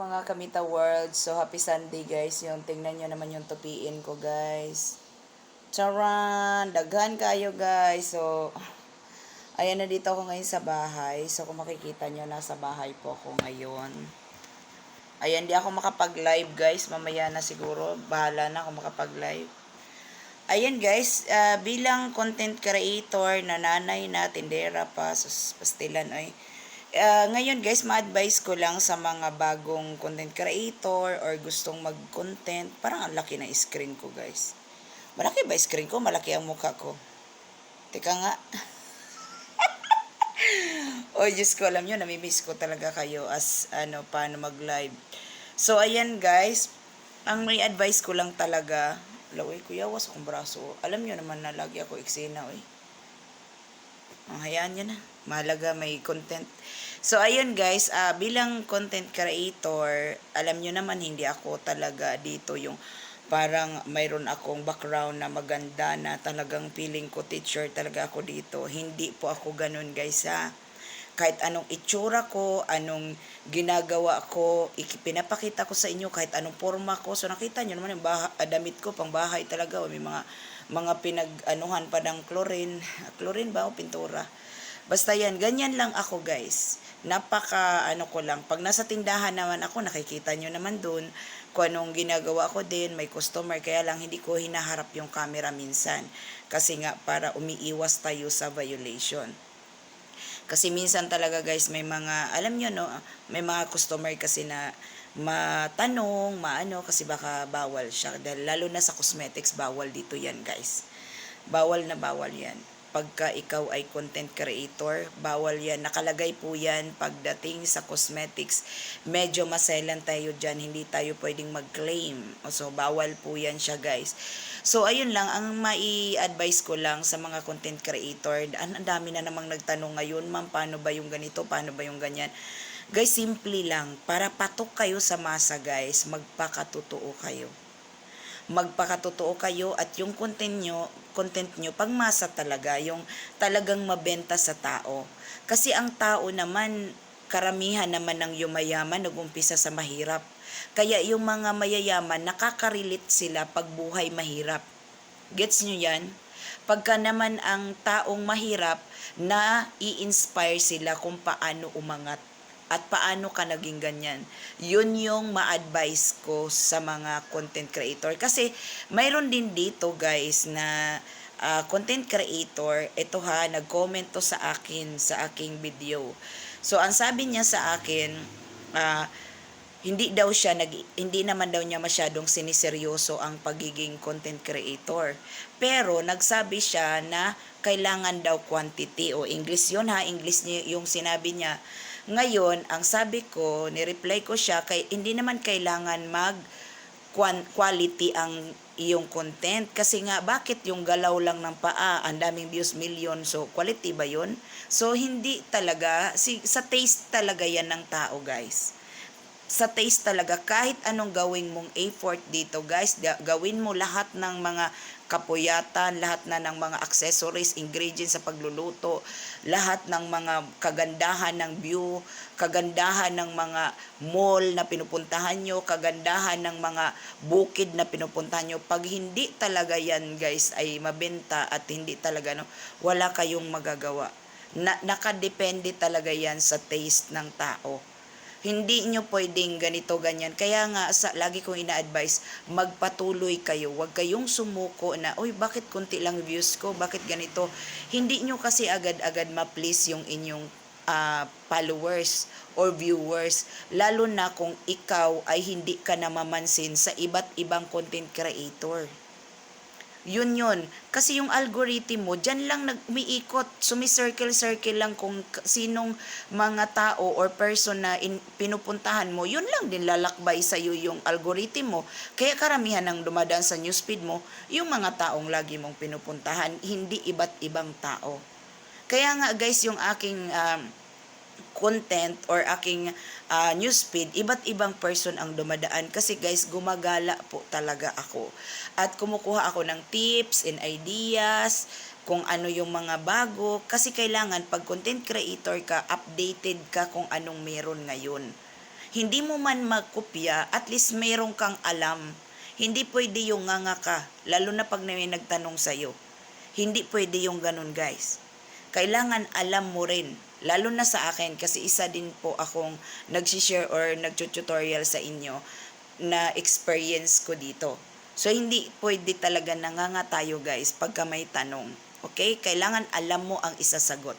mga Kamita World. So, happy Sunday guys. Yung tingnan nyo naman yung tupiin ko guys. Charan! Daghan kayo guys. So, ayan na dito ako ngayon sa bahay. So, kung makikita nyo, nasa bahay po ako ngayon. Ayan, di ako makapag-live guys. Mamaya na siguro. Bahala na ako makapag-live. Ayan guys, ah, bilang content creator na nanay na, tindera pa, sus, pastilan ay. Ah, ngayon guys, ma-advise ko lang sa mga bagong content creator or gustong mag-content. Parang ang laki na screen ko guys. Malaki ba screen ko? Malaki ang mukha ko. Teka nga. Oy, Diyos ko, alam nyo, namimiss ko talaga kayo as, ano, paano mag-live. So, ayan guys, ang may advice ko lang talaga, laway, kuya, was akong braso. Alam nyo naman na lagi ako eksena, oy. Ang hayaan nyo na. Mahalaga may content. So, ayun guys, ah, bilang content creator, alam nyo naman, hindi ako talaga dito yung parang mayroon akong background na maganda na talagang feeling ko teacher talaga ako dito. Hindi po ako ganun guys ha. Kahit anong itsura ko, anong ginagawa ko, pinapakita ko sa inyo kahit anong forma ko. So nakita nyo naman yung baha, ah, damit ko pang bahay talaga. May mga mga pinag-anuhan pa ng chlorine. Chlorine ba o pintura? Basta yan, ganyan lang ako guys. Napaka ano ko lang. Pag nasa tindahan naman ako, nakikita nyo naman dun kung anong ginagawa ko din. May customer, kaya lang hindi ko hinaharap yung camera minsan. Kasi nga para umiiwas tayo sa violation. Kasi minsan talaga guys, may mga, alam nyo no, may mga customer kasi na matanong, maano, kasi baka bawal siya. Dahil lalo na sa cosmetics, bawal dito yan guys. Bawal na bawal yan. Pagka ikaw ay content creator, bawal yan. Nakalagay po yan pagdating sa cosmetics. Medyo maselan tayo dyan, hindi tayo pwedeng mag-claim. So, bawal po yan siya guys. So, ayun lang, ang mai-advise ko lang sa mga content creator, ang dami na namang nagtanong ngayon, ma'am, paano ba yung ganito, paano ba yung ganyan. Guys, simple lang, para patok kayo sa masa guys, magpakatotoo kayo magpakatotoo kayo at yung content nyo, content nyo pangmasa talaga, yung talagang mabenta sa tao. Kasi ang tao naman, karamihan naman ng yumayaman nagumpisa sa mahirap. Kaya yung mga mayayaman, nakaka-relate sila pag buhay mahirap. Gets nyo yan? Pagka naman ang taong mahirap, na i-inspire sila kung paano umangat at paano ka naging ganyan. Yun yung ma-advise ko sa mga content creator. Kasi mayroon din dito guys na ah, content creator, ito ha, nag-comment to sa akin sa aking video. So ang sabi niya sa akin, ah, hindi daw siya nag hindi naman daw niya masyadong siniseryoso ang pagiging content creator. Pero nagsabi siya na kailangan daw quantity o English 'yon ha, English yung sinabi niya. Ngayon, ang sabi ko, ni-reply ko siya kay hindi naman kailangan mag quality ang iyong content. Kasi nga bakit yung galaw lang ng paa ang daming views million so quality ba yun? So hindi talaga si sa taste talaga yan ng tao guys. Sa taste talaga kahit anong gawin mong effort dito guys ga- gawin mo lahat ng mga kapuyatan lahat na ng mga accessories ingredients sa pagluluto lahat ng mga kagandahan ng view kagandahan ng mga mall na pinupuntahan nyo kagandahan ng mga bukid na pinupuntahan nyo. Pag hindi talaga yan guys ay mabenta at hindi talaga no wala kayong magagawa. Na, nakadepende talaga yan sa taste ng tao hindi nyo pwedeng ganito, ganyan. Kaya nga, sa, lagi kong ina-advise, magpatuloy kayo. Huwag kayong sumuko na, uy, bakit kunti lang views ko? Bakit ganito? Hindi nyo kasi agad-agad ma-please yung inyong ah, followers or viewers. Lalo na kung ikaw ay hindi ka namamansin sa iba't ibang content creator. Yun yun. Kasi yung algorithm mo, dyan lang nag-umiikot. Sumi-circle-circle lang kung sinong mga tao or person na in, pinupuntahan mo, yun lang din lalakbay sa iyo yung algorithm mo. Kaya karamihan ng dumadaan sa newsfeed mo, yung mga taong lagi mong pinupuntahan, hindi iba't ibang tao. Kaya nga guys, yung aking um, content or aking ah, newsfeed, iba't ibang person ang dumadaan. Kasi guys, gumagala po talaga ako. At kumukuha ako ng tips and ideas, kung ano yung mga bago. Kasi kailangan, pag content creator ka, updated ka kung anong meron ngayon. Hindi mo man magkopya, at least mayroong kang alam. Hindi pwede yung nganga ka, lalo na pag may nagtanong sa'yo. Hindi pwede yung ganun, guys. Kailangan alam mo rin, lalo na sa akin, kasi isa din po akong nag-share or nag-tutorial sa inyo na experience ko dito. So, hindi pwede talaga nanganga tayo, guys, pagka may tanong. Okay? Kailangan alam mo ang isasagot.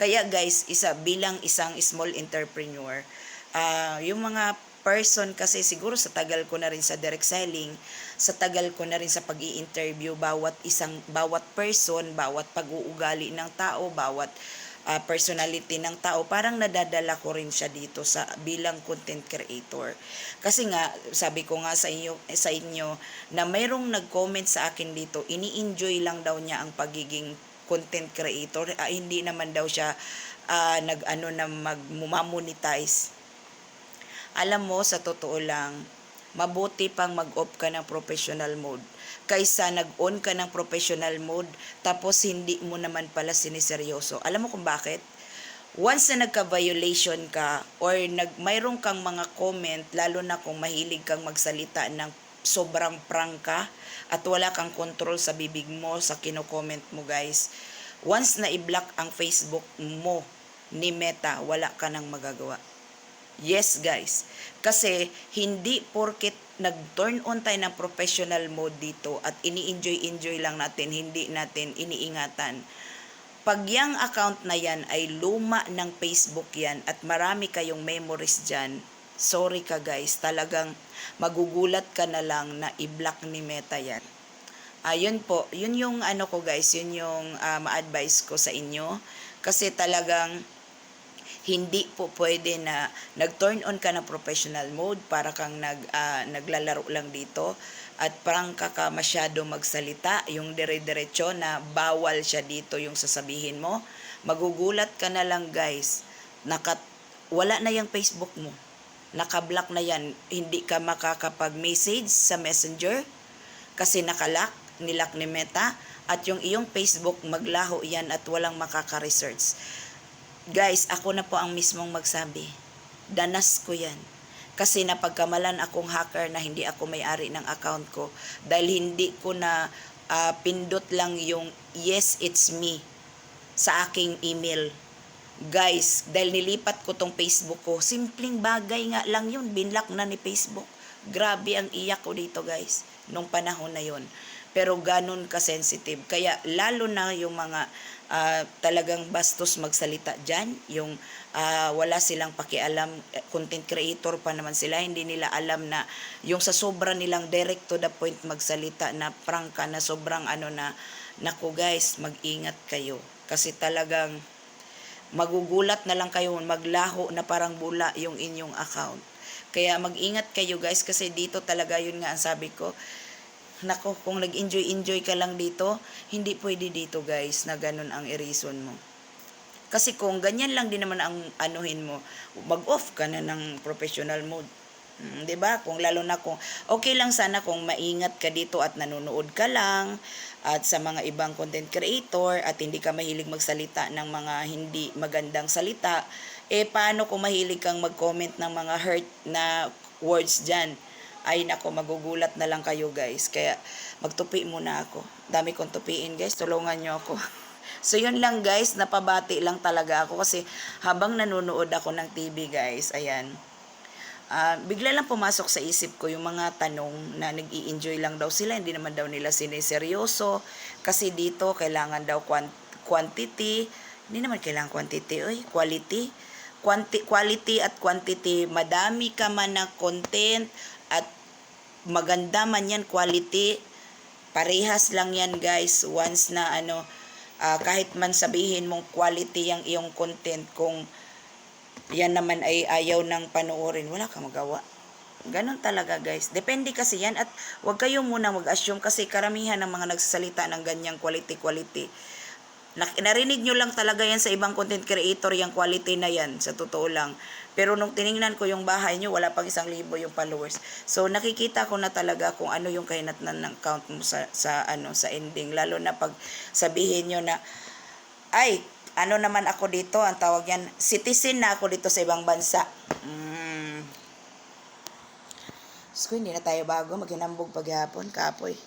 Kaya, guys, isa bilang isang small entrepreneur, ah yung mga person kasi siguro sa tagal ko na rin sa direct selling, sa tagal ko na rin sa pag interview bawat isang bawat person, bawat pag-uugali ng tao, bawat ah, personality ng tao, parang nadadala ko rin siya dito sa bilang content creator. Kasi nga sabi ko nga sa inyo sa inyo na mayroong nag-comment sa akin dito, ini-enjoy lang daw niya ang pagiging content creator, ah, hindi naman daw siya ah, nag-ano na mag-monetize alam mo, sa totoo lang, mabuti pang mag-off ka ng professional mode kaysa nag-on ka ng professional mode tapos hindi mo naman pala siniseryoso. Alam mo kung bakit? Once na nagka-violation ka or nag mayroon kang mga comment lalo na kung mahilig kang magsalita ng sobrang prangka at wala kang control sa bibig mo sa kino-comment mo guys. Once na i-block ang Facebook mo ni Meta, wala ka nang magagawa. Yes, guys. Kasi hindi porket nag-turn on tayo ng professional mode dito at ini-enjoy-enjoy lang natin, hindi natin iniingatan. Pag yung account na yan ay luma ng Facebook yan at marami kayong memories dyan, sorry ka guys, talagang magugulat ka na lang na i-block ni Meta yan. Ayun po, yun yung ano ko guys, yun yung ah, ma-advise ko sa inyo. Kasi talagang hindi po pwede na nag-turn on ka ng professional mode para kang nag, ah, naglalaro lang dito at parang ka ka masyado magsalita, yung dire-diretso na bawal siya dito yung sasabihin mo. Magugulat ka na lang guys, nakat wala na yung Facebook mo. Nakablock na yan, hindi ka makakapag-message sa messenger kasi nakalock, nilock ni Meta at yung iyong Facebook maglaho yan at walang makaka-research. Guys, ako na po ang mismong magsabi. Danas ko yan. Kasi napagkamalan akong hacker na hindi ako may-ari ng account ko dahil hindi ko na ah, pindot lang yung yes, it's me sa aking email. Guys, dahil nilipat ko tong Facebook ko, simpleng bagay nga lang yun, binlock na ni Facebook. Grabe ang iyak ko dito guys, nung panahon na yon. Pero ganun ka-sensitive. Kaya lalo na yung mga ah, talagang bastos magsalita dyan, yung ah, wala silang pakialam, eh, content creator pa naman sila, hindi nila alam na yung sa sobra nilang direct to the point magsalita na prangka na sobrang ano na, naku guys, mag-ingat kayo. Kasi talagang magugulat na lang kayo, maglaho na parang bula yung inyong account. Kaya mag-ingat kayo guys kasi dito talaga yun nga ang sabi ko. Nako, kung nag-enjoy-enjoy ka lang dito, hindi pwede dito guys na ganun ang i-reason mo. Kasi kung ganyan lang din naman ang anuhin mo, mag-off ka na ng professional mode. Mm, 'Di ba? Kung lalo na kung okay lang sana kung maingat ka dito at nanonood ka lang at sa mga ibang content creator at hindi ka mahilig magsalita ng mga hindi magandang salita, eh paano kung mahilig kang mag-comment ng mga hurt na words diyan? Ay nako, magugulat na lang kayo guys. Kaya magtupi muna ako. Dami kong tupiin guys, tulungan nyo ako. So yun lang guys, napabati lang talaga ako kasi habang nanonood ako ng TV guys, ayan, Ah, bigla lang pumasok sa isip ko yung mga tanong na nag enjoy lang daw sila, hindi naman daw nila siniseryoso. Kasi dito, kailangan daw quant- quantity. Hindi naman kailangan quantity, oy, quality. Quanti- quality at quantity. Madami ka man na content maganda man yan quality. Parehas lang yan guys. Once na ano, ah, kahit man sabihin mong quality yung iyong content kung yan naman ay ayaw ng panoorin, wala kang magawa. Ganon talaga guys. Depende kasi yan at wag kayo muna mag-assume kasi karamihan ng mga nagsasalita ng ganyang quality-quality. Narinig nyo lang talaga yan sa ibang content creator, yung quality na yan, sa totoo lang. Pero nung tiningnan ko yung bahay nyo, wala pang isang libo yung followers. So nakikita ko na talaga kung ano yung kahinatnan ng count mo sa, sa, ano, sa ending. Lalo na pag sabihin nyo na, ay, ano naman ako dito, ang tawag yan, citizen na ako dito sa ibang bansa. Mm, ko, hindi na tayo bago. Maghinambog paghapon. Kapoy.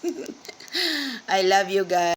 I love you guys.